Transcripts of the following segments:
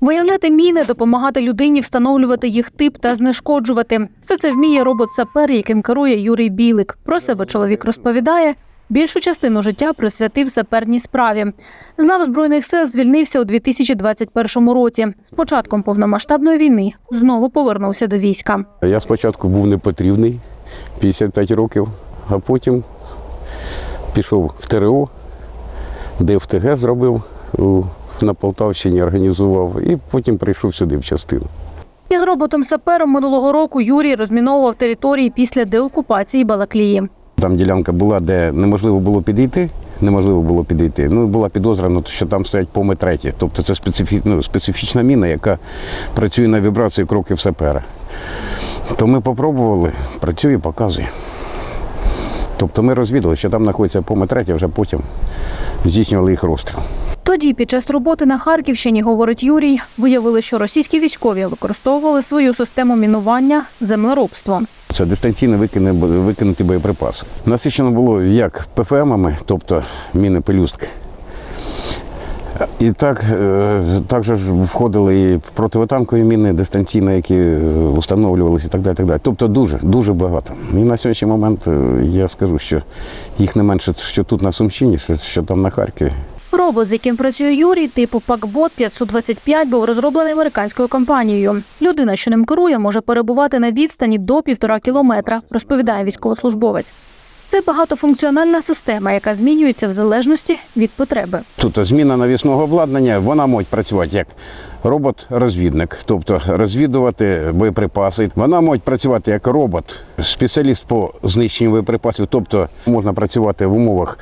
Виявляти міни, допомагати людині встановлювати їх тип та знешкоджувати. Все це вміє робот-сапер, яким керує Юрій Білик. Про себе чоловік розповідає. Більшу частину життя присвятив саперній справі. З лав збройних сил звільнився у 2021 році. З початком повномасштабної війни знову повернувся до війська. Я спочатку був непотрібний, 55 років, а потім пішов в ТРО, де в ТГ зробив у- на Полтавщині, організував, і потім прийшов сюди в частину. Із роботом-сапером минулого року Юрій розміновував території після деокупації Балаклії. Там ділянка була, де неможливо було підійти. Неможливо було підійти. Ну, була підозра, ну, що там стоять пометреті. Тобто це специфі... ну, специфічна міна, яка працює на вібрації кроків сапера. То ми попробували, працює, показує. Тобто ми розвідали, що там знаходиться пометреті, вже потім здійснювали їх розстріл. Тоді, під час роботи на Харківщині, говорить Юрій, виявили, що російські військові використовували свою систему мінування землеробством. Це дистанційно викинуті боєприпаси. Насичено було як ПФМами, тобто міни пелюстки. І так, е, також входили і противотанкові міни дистанційно, які е, встановлювалися і так далі. Так далі. Тобто дуже, дуже багато. І на сьогоднішній момент е, я скажу, що їх не менше, що тут на Сумщині, що, що там на Харкові. Робот, з яким працює Юрій, типу Пакбот 525, був розроблений американською компанією. Людина, що ним керує, може перебувати на відстані до півтора кілометра, розповідає військовослужбовець. Це багатофункціональна система, яка змінюється в залежності від потреби. Тут зміна навісного обладнання, вона може працювати як робот-розвідник, тобто розвідувати боєприпаси. Вона може працювати як робот, спеціаліст по знищенню боєприпасів, тобто можна працювати в умовах.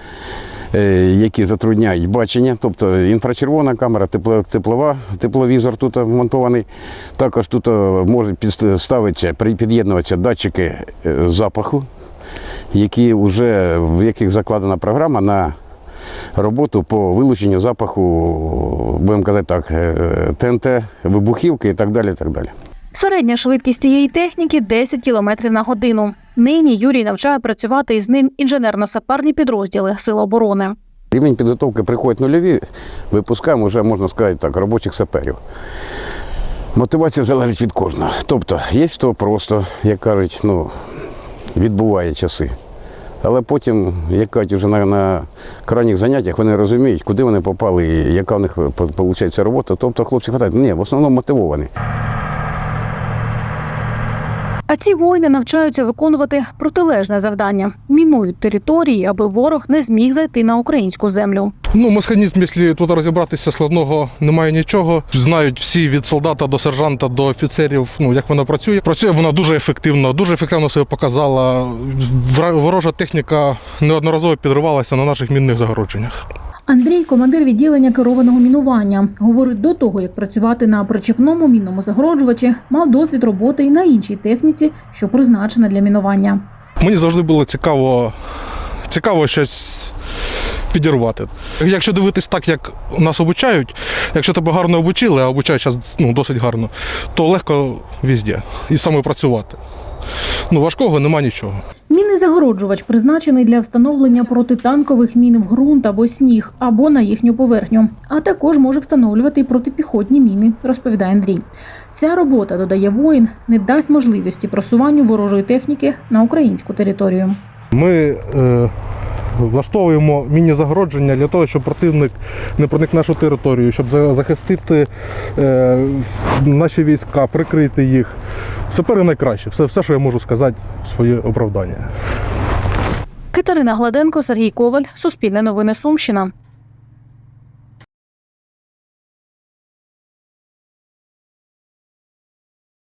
е, Які затрудняють бачення, тобто інфрачервона камера, теплова, тепловізор тут вмонтований. Також тут е, можуть підставитися, під'єднуватися датчики е, запаху, які вже в яких закладена програма на роботу по вилученню запаху, будемо казати так, е, ТНТ, вибухівки і так далі. І так далі. Середня швидкість цієї техніки 10 км на годину. Нині Юрій навчає працювати із ним інженерно-саперні підрозділи Сил оборони. Рівень підготовки приходить нульові, випускаємо вже, можна сказати так, робочих саперів. Мотивація залежить від кожного. Тобто, є хто просто, як кажуть, ну, відбуває часи. Але потім, як кажуть, вже на, на крайніх заняттях вони розуміють, куди вони попали і яка в них виходить робота. Тобто хлопці хватають. Ні, в основному мотивовані. А ці воїни навчаються виконувати протилежне завдання мінують території, аби ворог не зміг зайти на українську землю. Ну, механізм, якщо тут розібратися складного, немає нічого. Знають всі від солдата до сержанта до офіцерів, ну як вона працює. Працює вона дуже ефективно, дуже ефективно себе показала. Ворожа техніка неодноразово підривалася на наших мінних загородженнях. Андрій, командир відділення керованого мінування, говорить до того, як працювати на причепному мінному загороджувачі, мав досвід роботи і на іншій техніці, що призначена для мінування. Мені завжди було цікаво, цікаво щось підірвати. Якщо дивитись так, як нас обучають, якщо тебе гарно обучили, а обучають зараз ну, досить гарно, то легко везде і саме працювати. Ну, важкого нема нічого. Мінний загороджувач призначений для встановлення протитанкових мін в ґрунт або сніг, або на їхню поверхню, а також може встановлювати і протипіхотні міни, розповідає Андрій. Ця робота, додає воїн, не дасть можливості просуванню ворожої техніки на українську територію. Ми е, влаштовуємо мінні загородження для того, щоб противник не проник нашу територію, щоб за- захистити е, наші війська, прикрити їх. Сапери найкраще. Все, все, що я можу сказати, своє оправдання. Катерина Гладенко, Сергій Коваль, Суспільне новини Сумщина.